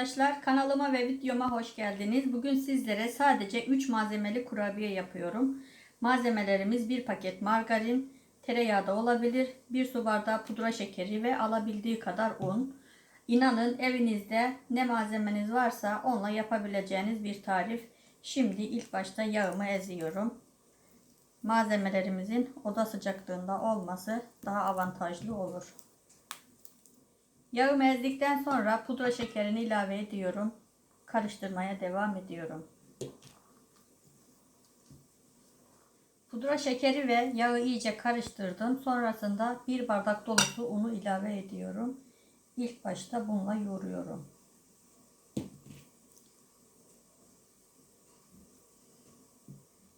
Arkadaşlar kanalıma ve videoma hoş geldiniz. Bugün sizlere sadece 3 malzemeli kurabiye yapıyorum. Malzemelerimiz bir paket margarin, tereyağı da olabilir, bir su bardağı pudra şekeri ve alabildiği kadar un. İnanın evinizde ne malzemeniz varsa onunla yapabileceğiniz bir tarif. Şimdi ilk başta yağımı eziyorum. Malzemelerimizin oda sıcaklığında olması daha avantajlı olur. Yağımı ezdikten sonra pudra şekerini ilave ediyorum. Karıştırmaya devam ediyorum. Pudra şekeri ve yağı iyice karıştırdım. Sonrasında bir bardak dolusu unu ilave ediyorum. İlk başta bununla yoğuruyorum.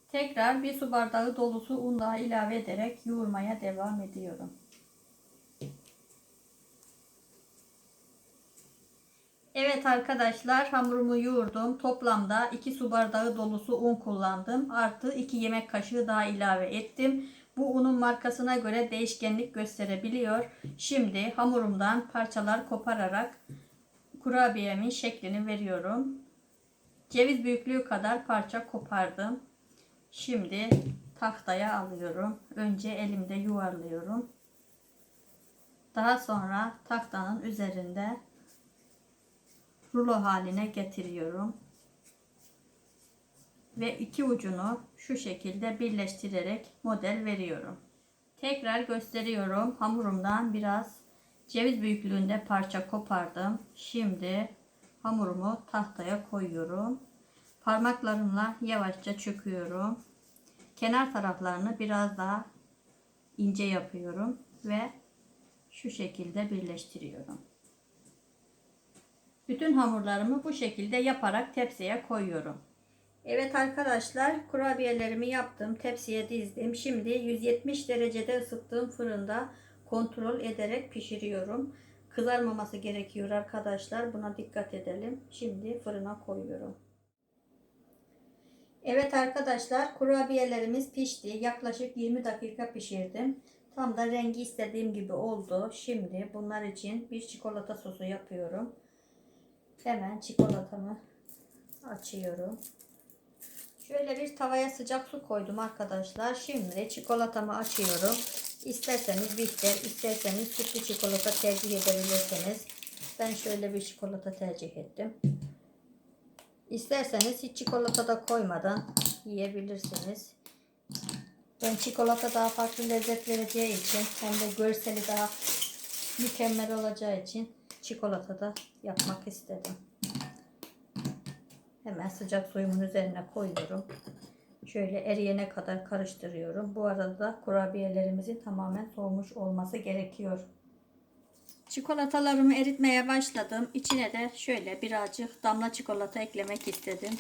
Tekrar bir su bardağı dolusu un daha ilave ederek yoğurmaya devam ediyorum. Evet arkadaşlar hamurumu yoğurdum. Toplamda 2 su bardağı dolusu un kullandım. Artı 2 yemek kaşığı daha ilave ettim. Bu unun markasına göre değişkenlik gösterebiliyor. Şimdi hamurumdan parçalar kopararak kurabiyemin şeklini veriyorum. Ceviz büyüklüğü kadar parça kopardım. Şimdi tahtaya alıyorum. Önce elimde yuvarlıyorum. Daha sonra tahtanın üzerinde rulo haline getiriyorum. Ve iki ucunu şu şekilde birleştirerek model veriyorum. Tekrar gösteriyorum. Hamurumdan biraz ceviz büyüklüğünde parça kopardım. Şimdi hamurumu tahtaya koyuyorum. Parmaklarımla yavaşça çöküyorum. Kenar taraflarını biraz daha ince yapıyorum ve şu şekilde birleştiriyorum. Bütün hamurlarımı bu şekilde yaparak tepsiye koyuyorum. Evet arkadaşlar kurabiyelerimi yaptım. Tepsiye dizdim. Şimdi 170 derecede ısıttığım fırında kontrol ederek pişiriyorum. Kızarmaması gerekiyor arkadaşlar. Buna dikkat edelim. Şimdi fırına koyuyorum. Evet arkadaşlar kurabiyelerimiz pişti. Yaklaşık 20 dakika pişirdim. Tam da rengi istediğim gibi oldu. Şimdi bunlar için bir çikolata sosu yapıyorum. Hemen çikolatamı açıyorum. Şöyle bir tavaya sıcak su koydum arkadaşlar. Şimdi çikolatamı açıyorum. İsterseniz bitter, isterseniz sütlü çikolata tercih edebilirsiniz. Ben şöyle bir çikolata tercih ettim. İsterseniz hiç çikolata da koymadan yiyebilirsiniz. Ben çikolata daha farklı lezzet vereceği için hem de görseli daha mükemmel olacağı için çikolata da yapmak istedim. Hemen sıcak suyumun üzerine koyuyorum. Şöyle eriyene kadar karıştırıyorum. Bu arada kurabiyelerimizin tamamen soğumuş olması gerekiyor. Çikolatalarımı eritmeye başladım. İçine de şöyle birazcık damla çikolata eklemek istedim.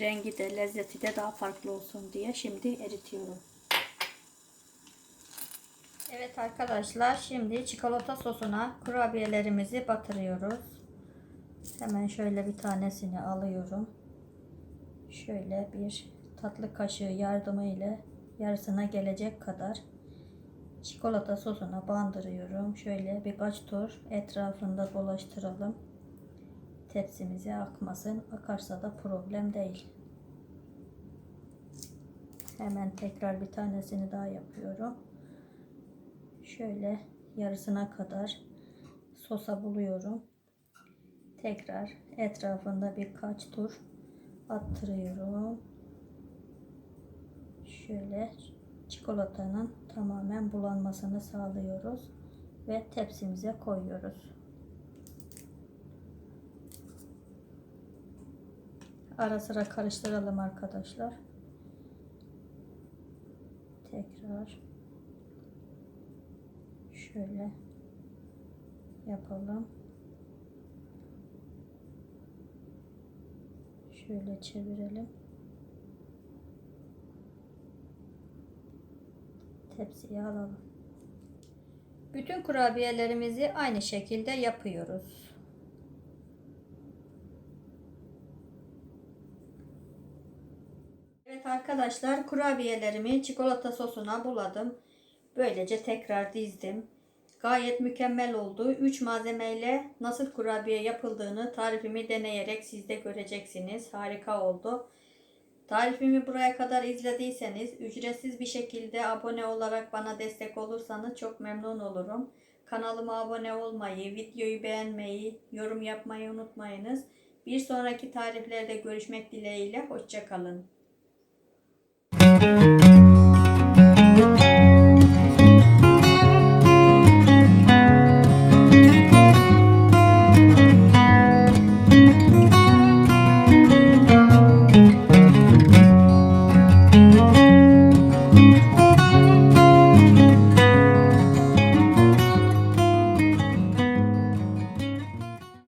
Rengi de lezzeti de daha farklı olsun diye şimdi eritiyorum. Evet arkadaşlar şimdi çikolata sosuna kurabiyelerimizi batırıyoruz. Hemen şöyle bir tanesini alıyorum. Şöyle bir tatlı kaşığı yardımı ile yarısına gelecek kadar çikolata sosuna bandırıyorum. Şöyle birkaç tur etrafında dolaştıralım. Tepsimize akmasın. Akarsa da problem değil. Hemen tekrar bir tanesini daha yapıyorum şöyle yarısına kadar sosa buluyorum. Tekrar etrafında birkaç tur attırıyorum. Şöyle çikolatanın tamamen bulanmasını sağlıyoruz ve tepsimize koyuyoruz. Ara sıra karıştıralım arkadaşlar. Tekrar şöyle yapalım. Şöyle çevirelim. tepsiye alalım. Bütün kurabiyelerimizi aynı şekilde yapıyoruz. Evet arkadaşlar kurabiyelerimi çikolata sosuna buladım. Böylece tekrar dizdim. Gayet mükemmel oldu. 3 malzemeyle nasıl kurabiye yapıldığını tarifimi deneyerek siz de göreceksiniz. Harika oldu. Tarifimi buraya kadar izlediyseniz ücretsiz bir şekilde abone olarak bana destek olursanız çok memnun olurum. Kanalıma abone olmayı, videoyu beğenmeyi, yorum yapmayı unutmayınız. Bir sonraki tariflerde görüşmek dileğiyle. Hoşçakalın.